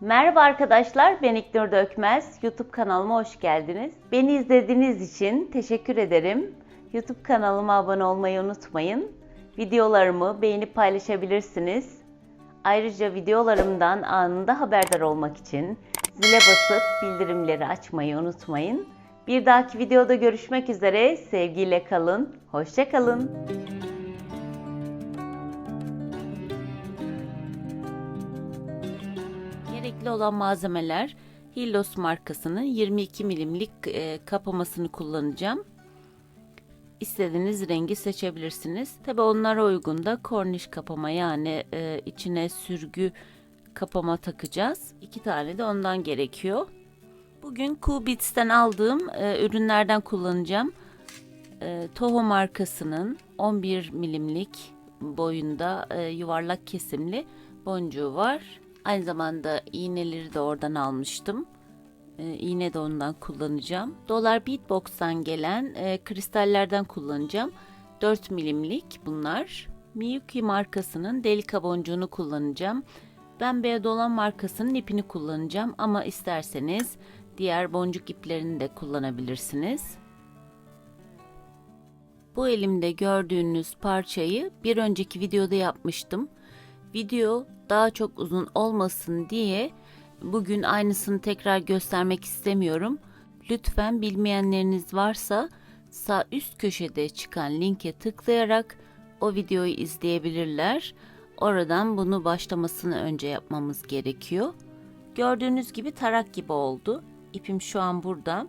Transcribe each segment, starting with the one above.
Merhaba arkadaşlar, ben İknur Dökmez. YouTube kanalıma hoş geldiniz. Beni izlediğiniz için teşekkür ederim. YouTube kanalıma abone olmayı unutmayın. Videolarımı beğenip paylaşabilirsiniz. Ayrıca videolarımdan anında haberdar olmak için zile basıp bildirimleri açmayı unutmayın. Bir dahaki videoda görüşmek üzere. Sevgiyle kalın. Hoşça kalın. Gerekli olan malzemeler Hillos markasının 22 milimlik e, kapamasını kullanacağım. İstediğiniz rengi seçebilirsiniz. Tabi onlara uygun da korniş kapama yani e, içine sürgü kapama takacağız. İki tane de ondan gerekiyor. Bugün Kubits'ten aldığım e, ürünlerden kullanacağım. E, Toho markasının 11 milimlik boyunda e, yuvarlak kesimli boncuğu var. Aynı zamanda iğneleri de oradan almıştım. E, iğne de ondan kullanacağım. Dolar Beatbox'tan gelen e, kristallerden kullanacağım. 4 milimlik bunlar. Miyuki markasının delika boncuğunu kullanacağım. Ben Beyaz olan markasının ipini kullanacağım ama isterseniz diğer boncuk iplerini de kullanabilirsiniz. Bu elimde gördüğünüz parçayı bir önceki videoda yapmıştım. Video daha çok uzun olmasın diye bugün aynısını tekrar göstermek istemiyorum. Lütfen bilmeyenleriniz varsa sağ üst köşede çıkan linke tıklayarak o videoyu izleyebilirler. Oradan bunu başlamasını önce yapmamız gerekiyor. Gördüğünüz gibi tarak gibi oldu. İpim şu an burada.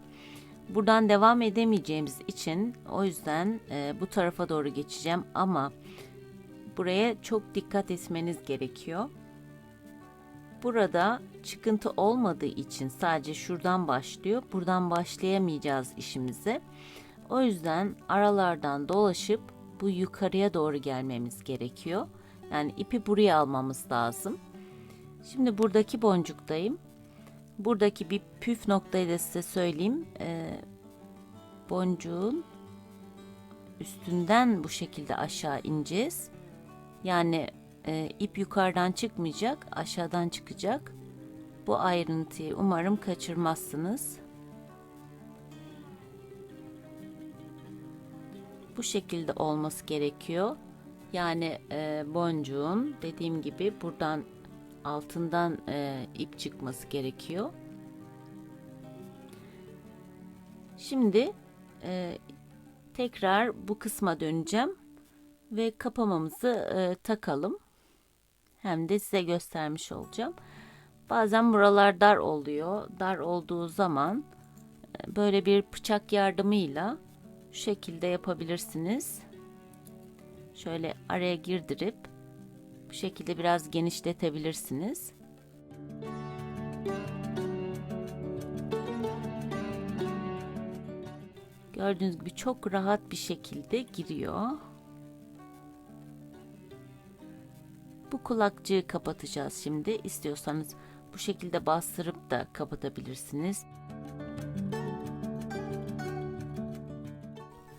Buradan devam edemeyeceğimiz için o yüzden e, bu tarafa doğru geçeceğim ama buraya çok dikkat etmeniz gerekiyor. Burada çıkıntı olmadığı için sadece şuradan başlıyor. Buradan başlayamayacağız işimize. O yüzden aralardan dolaşıp bu yukarıya doğru gelmemiz gerekiyor. Yani ipi buraya almamız lazım. Şimdi buradaki boncuktayım. Buradaki bir püf noktayı da size söyleyeyim. Ee, boncuğun üstünden bu şekilde aşağı ineceğiz. Yani e, ip yukarıdan çıkmayacak, aşağıdan çıkacak. Bu ayrıntıyı umarım kaçırmazsınız. Bu şekilde olması gerekiyor. Yani e, boncuğun dediğim gibi buradan altından e, ip çıkması gerekiyor. Şimdi e, tekrar bu kısma döneceğim ve kapamamızı e, takalım. Hem de size göstermiş olacağım. Bazen buralar dar oluyor. Dar olduğu zaman e, böyle bir bıçak yardımıyla şu şekilde yapabilirsiniz. Şöyle araya girdirip bu şekilde biraz genişletebilirsiniz. Gördüğünüz gibi çok rahat bir şekilde giriyor. Bu kulakçığı kapatacağız şimdi. İstiyorsanız bu şekilde bastırıp da kapatabilirsiniz.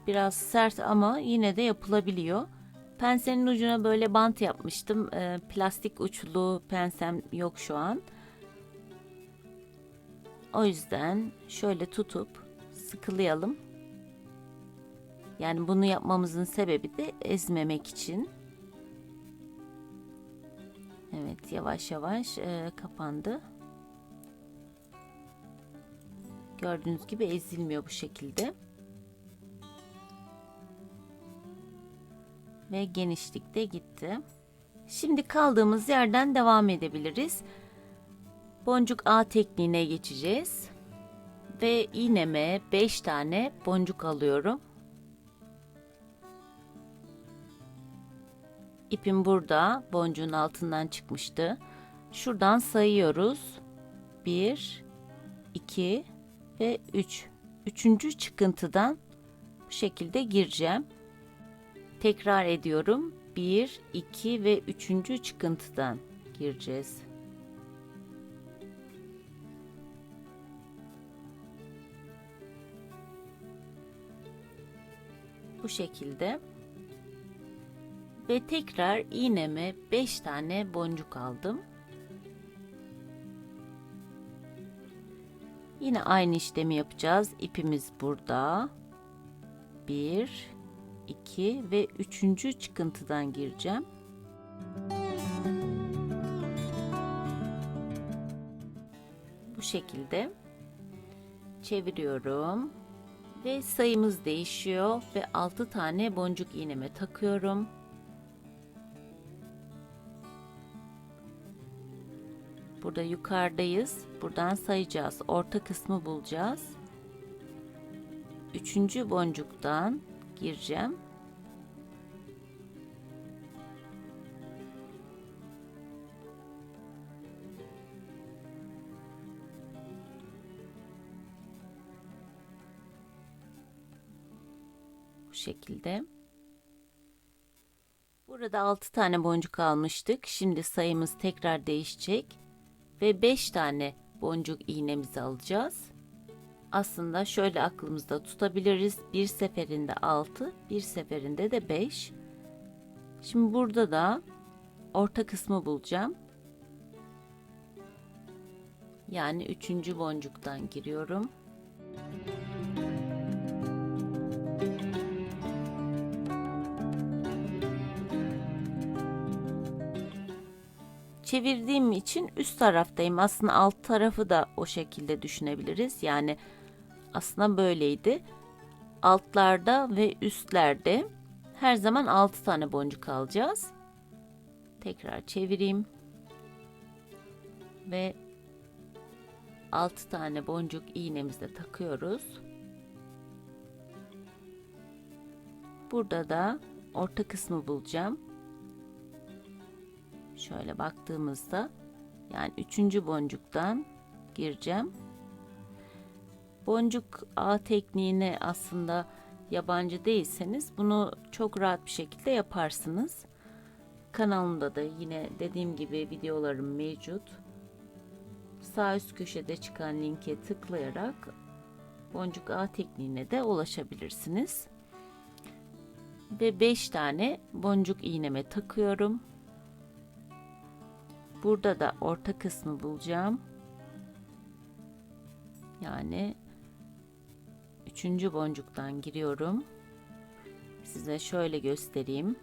Biraz sert ama yine de yapılabiliyor. Pensenin ucuna böyle bant yapmıştım. Ee, plastik uçlu pensem yok şu an. O yüzden şöyle tutup sıkılayalım. Yani bunu yapmamızın sebebi de ezmemek için. Evet yavaş yavaş e, kapandı. Gördüğünüz gibi ezilmiyor bu şekilde. Ve genişlikte gitti. Şimdi kaldığımız yerden devam edebiliriz. Boncuk A tekniğine geçeceğiz. Ve iğneme 5 tane boncuk alıyorum. İpim burada. Boncuğun altından çıkmıştı. Şuradan sayıyoruz. 1, 2 ve 3. Üçüncü çıkıntıdan bu şekilde gireceğim. Tekrar ediyorum. 1, 2 ve 3. çıkıntıdan gireceğiz. Bu şekilde ve tekrar iğneme 5 tane boncuk aldım. Yine aynı işlemi yapacağız. İpimiz burada. 1 2 ve 3. çıkıntıdan gireceğim. Bu şekilde çeviriyorum ve sayımız değişiyor ve 6 tane boncuk iğneme takıyorum. Burada yukarıdayız. Buradan sayacağız. Orta kısmı bulacağız. Üçüncü boncuktan gireceğim. Bu şekilde. Burada 6 tane boncuk almıştık. Şimdi sayımız tekrar değişecek ve 5 tane boncuk iğnemizi alacağız. Aslında şöyle aklımızda tutabiliriz. Bir seferinde 6, bir seferinde de 5. Şimdi burada da orta kısmı bulacağım. Yani üçüncü boncuktan giriyorum. Çevirdiğim için üst taraftayım. Aslında alt tarafı da o şekilde düşünebiliriz. Yani aslında böyleydi. Altlarda ve üstlerde her zaman 6 tane boncuk alacağız. Tekrar çevireyim. Ve 6 tane boncuk iğnemizle takıyoruz. Burada da orta kısmı bulacağım. Şöyle baktığımızda yani üçüncü boncuktan gireceğim. Boncuk ağ tekniğine aslında yabancı değilseniz bunu çok rahat bir şekilde yaparsınız. Kanalımda da yine dediğim gibi videolarım mevcut. Sağ üst köşede çıkan linke tıklayarak boncuk ağ tekniğine de ulaşabilirsiniz. Ve 5 tane boncuk iğneme takıyorum. Burada da orta kısmı bulacağım. Yani üçüncü boncuktan giriyorum. Size şöyle göstereyim.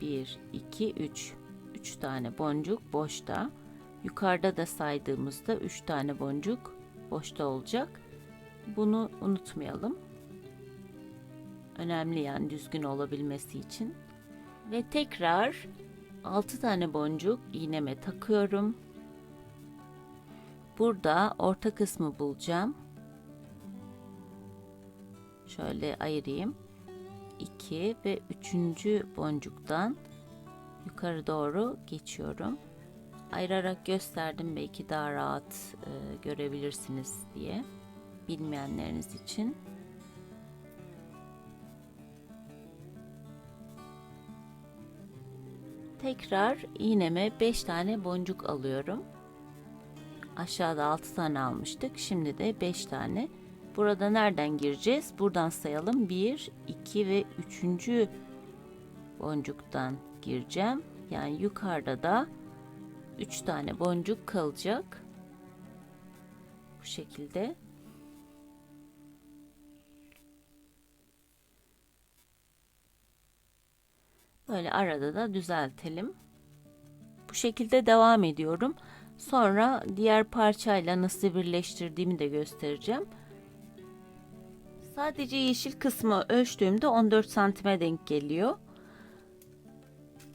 1, 2, 3. 3 tane boncuk boşta. Yukarıda da saydığımızda 3 tane boncuk boşta olacak. Bunu unutmayalım. Önemli yani düzgün olabilmesi için. Ve tekrar 6 tane boncuk iğneme takıyorum. Burada orta kısmı bulacağım. Şöyle ayırayım. 2 ve 3. boncuktan yukarı doğru geçiyorum. Ayırarak gösterdim belki daha rahat e, görebilirsiniz diye bilmeyenleriniz için. Tekrar iğneme 5 tane boncuk alıyorum. Aşağıda 6 tane almıştık. Şimdi de 5 tane. Burada nereden gireceğiz? Buradan sayalım. 1, 2 ve 3. boncuktan gireceğim. Yani yukarıda da 3 tane boncuk kalacak. Bu şekilde. Böyle arada da düzeltelim. Bu şekilde devam ediyorum. Sonra diğer parçayla nasıl birleştirdiğimi de göstereceğim. Sadece yeşil kısmı ölçtüğümde 14 santime denk geliyor.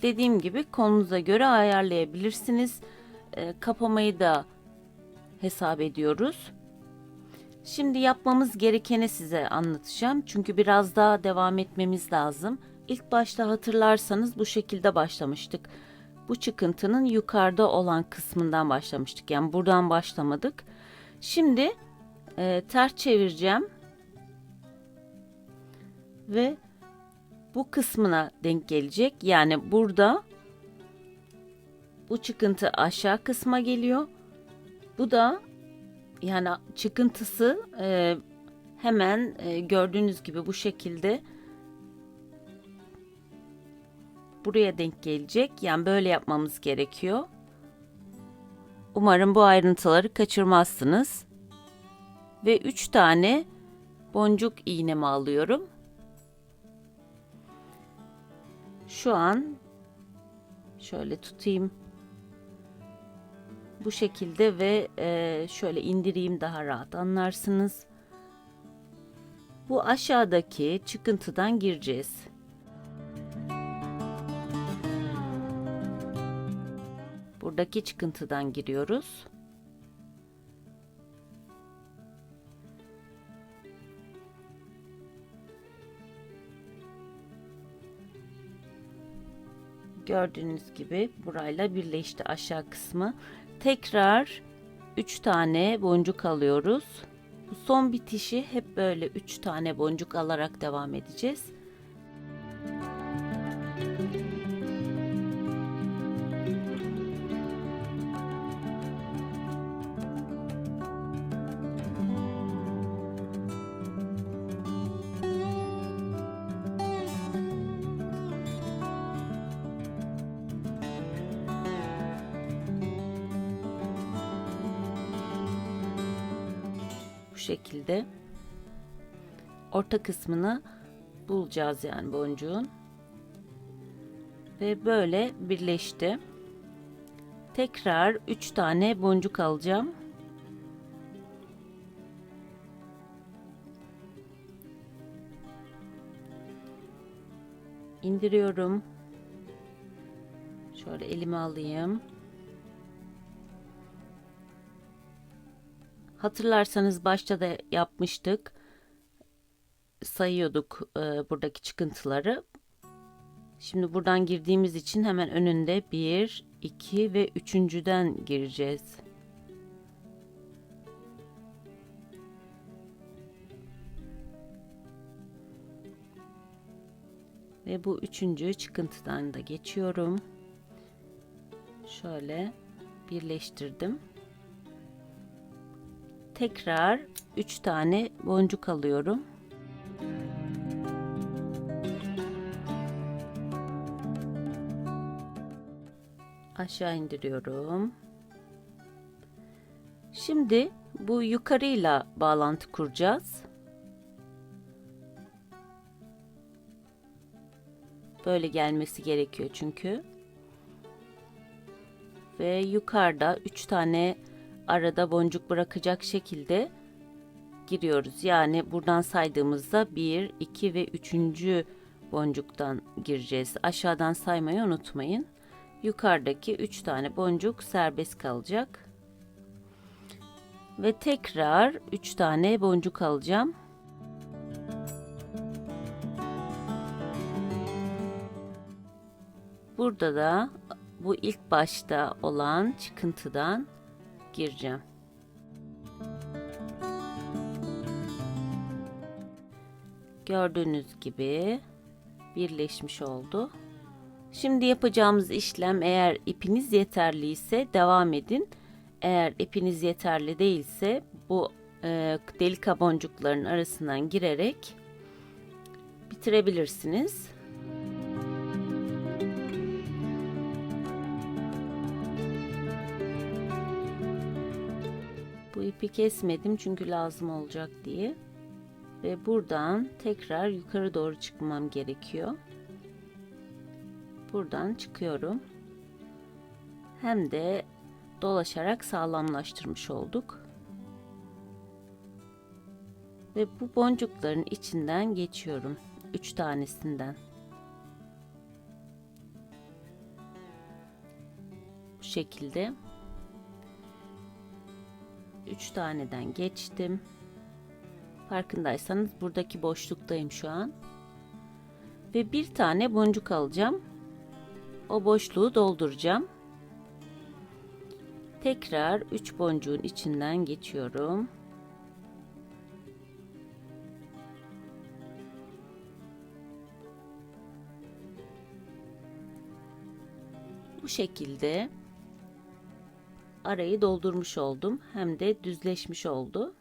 Dediğim gibi kolunuza göre ayarlayabilirsiniz. E, kapamayı da hesap ediyoruz. Şimdi yapmamız gerekeni size anlatacağım. Çünkü biraz daha devam etmemiz lazım. İlk başta hatırlarsanız bu şekilde başlamıştık. Bu çıkıntının yukarıda olan kısmından başlamıştık. Yani buradan başlamadık. Şimdi e, ters çevireceğim. Ve bu kısmına denk gelecek. Yani burada bu çıkıntı aşağı kısma geliyor. Bu da yani çıkıntısı e, hemen e, gördüğünüz gibi bu şekilde buraya denk gelecek. Yani böyle yapmamız gerekiyor. Umarım bu ayrıntıları kaçırmazsınız. Ve 3 tane boncuk iğnemi alıyorum. Şu an şöyle tutayım. Bu şekilde ve e, şöyle indireyim daha rahat anlarsınız. Bu aşağıdaki çıkıntıdan gireceğiz. Buradaki çıkıntıdan giriyoruz. Gördüğünüz gibi burayla birleşti aşağı kısmı. Tekrar 3 tane boncuk alıyoruz. Bu son bitişi hep böyle 3 tane boncuk alarak devam edeceğiz. Şekilde orta kısmını bulacağız yani boncuğun. Ve böyle birleşti. Tekrar 3 tane boncuk alacağım. indiriyorum. Şöyle elime alayım. Hatırlarsanız başta da yapmıştık. Sayıyorduk e, buradaki çıkıntıları. Şimdi buradan girdiğimiz için hemen önünde 1, 2 ve üçüncüden gireceğiz. Ve bu üçüncü çıkıntıdan da geçiyorum. Şöyle birleştirdim. Tekrar 3 tane boncuk alıyorum. Aşağı indiriyorum. Şimdi bu yukarıyla bağlantı kuracağız. Böyle gelmesi gerekiyor çünkü. Ve yukarıda 3 tane arada boncuk bırakacak şekilde giriyoruz. Yani buradan saydığımızda 1, 2 ve 3. boncuktan gireceğiz. Aşağıdan saymayı unutmayın. Yukarıdaki 3 tane boncuk serbest kalacak. Ve tekrar 3 tane boncuk alacağım. Burada da bu ilk başta olan çıkıntıdan gireceğim. Gördüğünüz gibi birleşmiş oldu. Şimdi yapacağımız işlem eğer ipiniz yeterliyse devam edin. Eğer ipiniz yeterli değilse bu e, delik boncukların arasından girerek bitirebilirsiniz. İpi kesmedim çünkü lazım olacak diye. Ve buradan tekrar yukarı doğru çıkmam gerekiyor. Buradan çıkıyorum. Hem de dolaşarak sağlamlaştırmış olduk. Ve bu boncukların içinden geçiyorum. 3 tanesinden. Bu şekilde 3 taneden geçtim. Farkındaysanız buradaki boşluktayım şu an. Ve bir tane boncuk alacağım. O boşluğu dolduracağım. Tekrar 3 boncuğun içinden geçiyorum. Bu şekilde arayı doldurmuş oldum. Hem de düzleşmiş oldu.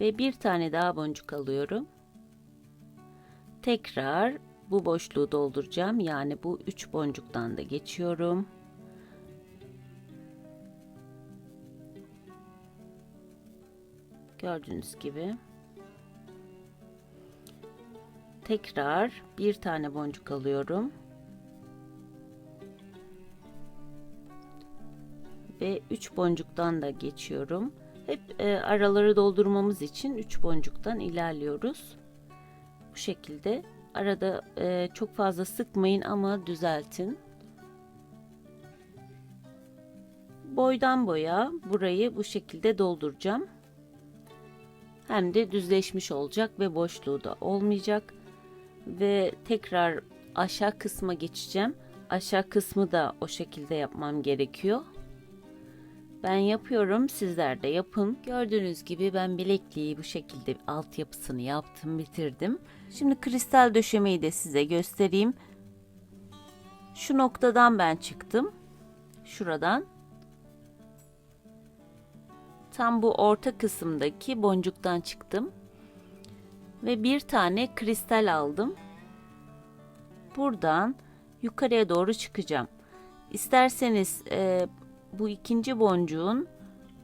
Ve bir tane daha boncuk alıyorum. Tekrar bu boşluğu dolduracağım. Yani bu üç boncuktan da geçiyorum. Gördüğünüz gibi. Tekrar bir tane boncuk alıyorum. Ve 3 boncuktan da geçiyorum. Hep e, araları doldurmamız için 3 boncuktan ilerliyoruz. Bu şekilde arada e, çok fazla sıkmayın ama düzeltin. Boydan boya burayı bu şekilde dolduracağım. Hem de düzleşmiş olacak ve boşluğu da olmayacak. Ve tekrar aşağı kısma geçeceğim. Aşağı kısmı da o şekilde yapmam gerekiyor. Ben yapıyorum, sizler de yapın. Gördüğünüz gibi ben bilekliği bu şekilde altyapısını yaptım, bitirdim. Şimdi kristal döşemeyi de size göstereyim. Şu noktadan ben çıktım. Şuradan. Tam bu orta kısımdaki boncuktan çıktım. Ve bir tane kristal aldım. Buradan yukarıya doğru çıkacağım. İsterseniz e, bu ikinci boncuğun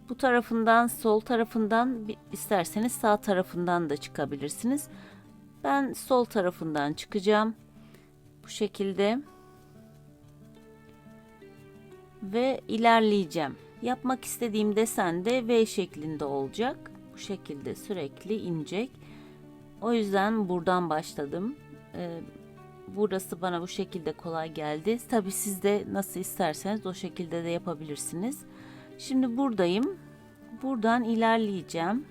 bu tarafından sol tarafından isterseniz sağ tarafından da çıkabilirsiniz. Ben sol tarafından çıkacağım. Bu şekilde ve ilerleyeceğim. Yapmak istediğim desen de V şeklinde olacak. Bu şekilde sürekli inecek. O yüzden buradan başladım. Ee, burası bana bu şekilde kolay geldi. Tabi siz de nasıl isterseniz o şekilde de yapabilirsiniz. Şimdi buradayım. Buradan ilerleyeceğim.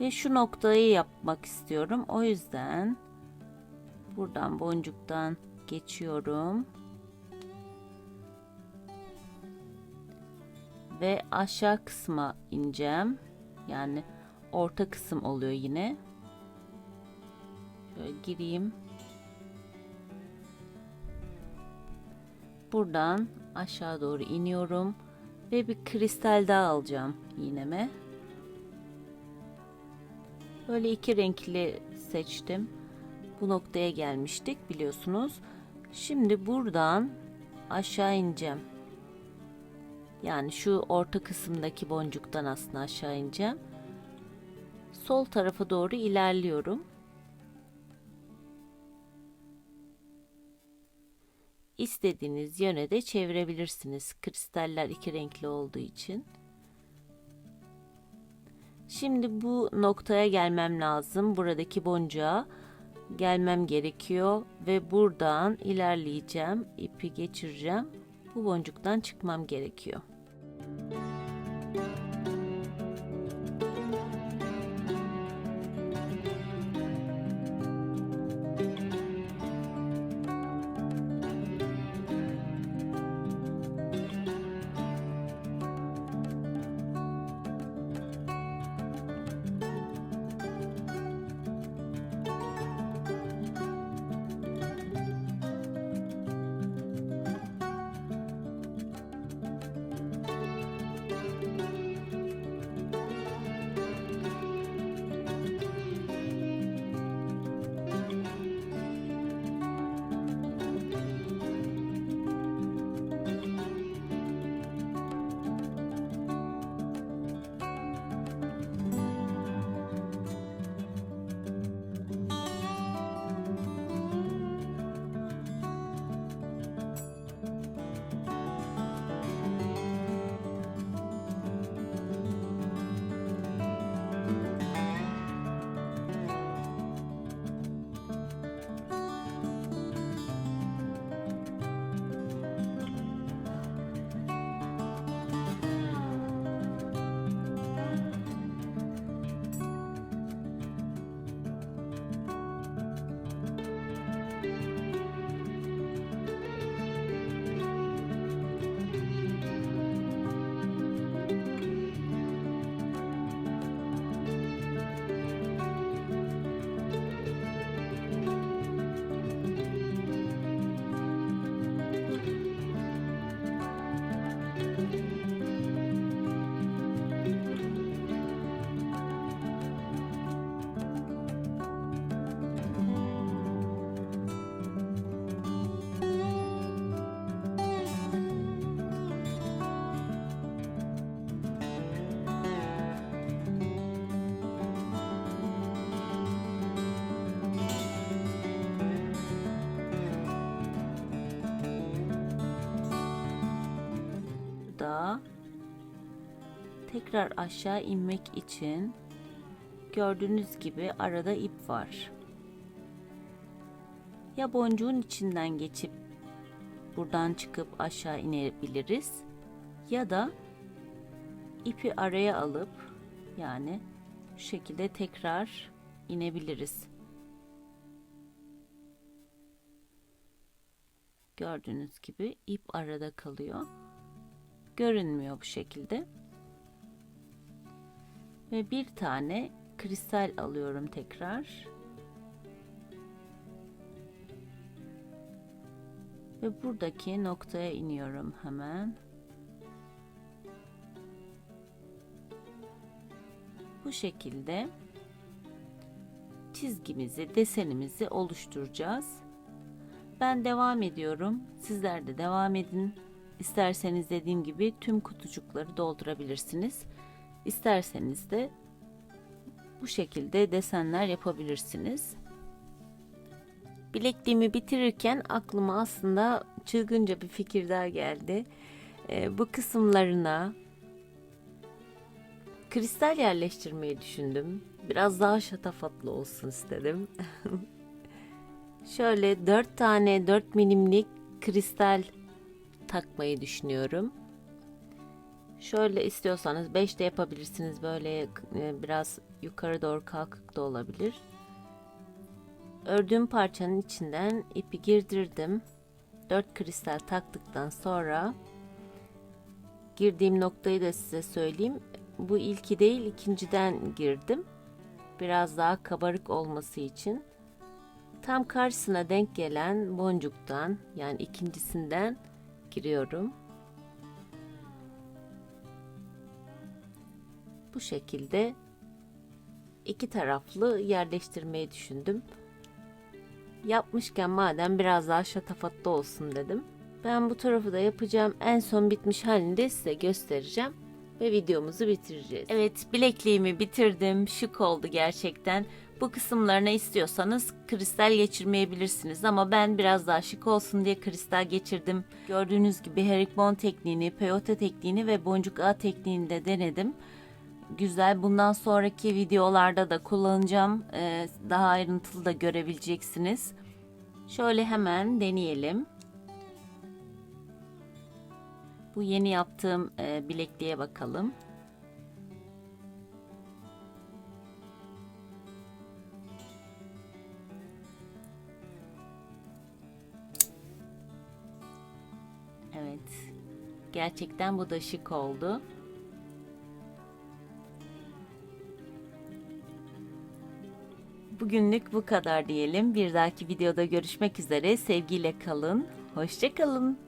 Ve şu noktayı yapmak istiyorum. O yüzden buradan boncuktan geçiyorum. Ve aşağı kısma ineceğim. Yani orta kısım oluyor yine. Şöyle gireyim. Buradan aşağı doğru iniyorum ve bir kristal daha alacağım iğneme. Böyle iki renkli seçtim. Bu noktaya gelmiştik biliyorsunuz. Şimdi buradan aşağı ineceğim. Yani şu orta kısımdaki boncuktan aslında aşağı ineceğim. Sol tarafa doğru ilerliyorum. istediğiniz yöne de çevirebilirsiniz. Kristaller iki renkli olduğu için. Şimdi bu noktaya gelmem lazım. Buradaki boncuğa gelmem gerekiyor ve buradan ilerleyeceğim. ipi geçireceğim. Bu boncuktan çıkmam gerekiyor. Tekrar aşağı inmek için gördüğünüz gibi arada ip var. Ya boncuğun içinden geçip buradan çıkıp aşağı inebiliriz ya da ipi araya alıp yani şu şekilde tekrar inebiliriz. Gördüğünüz gibi ip arada kalıyor. Görünmüyor bu şekilde. Ve bir tane kristal alıyorum tekrar. Ve buradaki noktaya iniyorum hemen. Bu şekilde çizgimizi, desenimizi oluşturacağız. Ben devam ediyorum. Sizler de devam edin. İsterseniz dediğim gibi tüm kutucukları doldurabilirsiniz. İsterseniz de bu şekilde desenler yapabilirsiniz. Bilekliğimi bitirirken aklıma aslında çılgınca bir fikir daha geldi. Ee, bu kısımlarına kristal yerleştirmeyi düşündüm. Biraz daha şatafatlı olsun istedim. Şöyle 4 tane 4 milimlik kristal takmayı düşünüyorum. Şöyle istiyorsanız 5 de yapabilirsiniz. Böyle e, biraz yukarı doğru kalkık da olabilir. Ördüğüm parçanın içinden ipi girdirdim. 4 kristal taktıktan sonra girdiğim noktayı da size söyleyeyim. Bu ilki değil ikinciden girdim. Biraz daha kabarık olması için. Tam karşısına denk gelen boncuktan yani ikincisinden giriyorum. Bu şekilde iki taraflı yerleştirmeyi düşündüm. Yapmışken madem biraz daha şatafatlı olsun dedim. Ben bu tarafı da yapacağım. En son bitmiş halini de size göstereceğim ve videomuzu bitireceğiz. Evet bilekliğimi bitirdim. Şık oldu gerçekten. Bu kısımlarına istiyorsanız kristal geçirmeyebilirsiniz ama ben biraz daha şık olsun diye kristal geçirdim. Gördüğünüz gibi herikbon tekniğini, peyote tekniğini ve boncuk ağ tekniğini de denedim. Güzel. Bundan sonraki videolarda da kullanacağım. Ee, daha ayrıntılı da görebileceksiniz. Şöyle hemen deneyelim. Bu yeni yaptığım e, bilekliğe bakalım. Evet. Gerçekten bu da şık oldu. Bugünlük bu kadar diyelim. Bir dahaki videoda görüşmek üzere. Sevgiyle kalın. Hoşçakalın.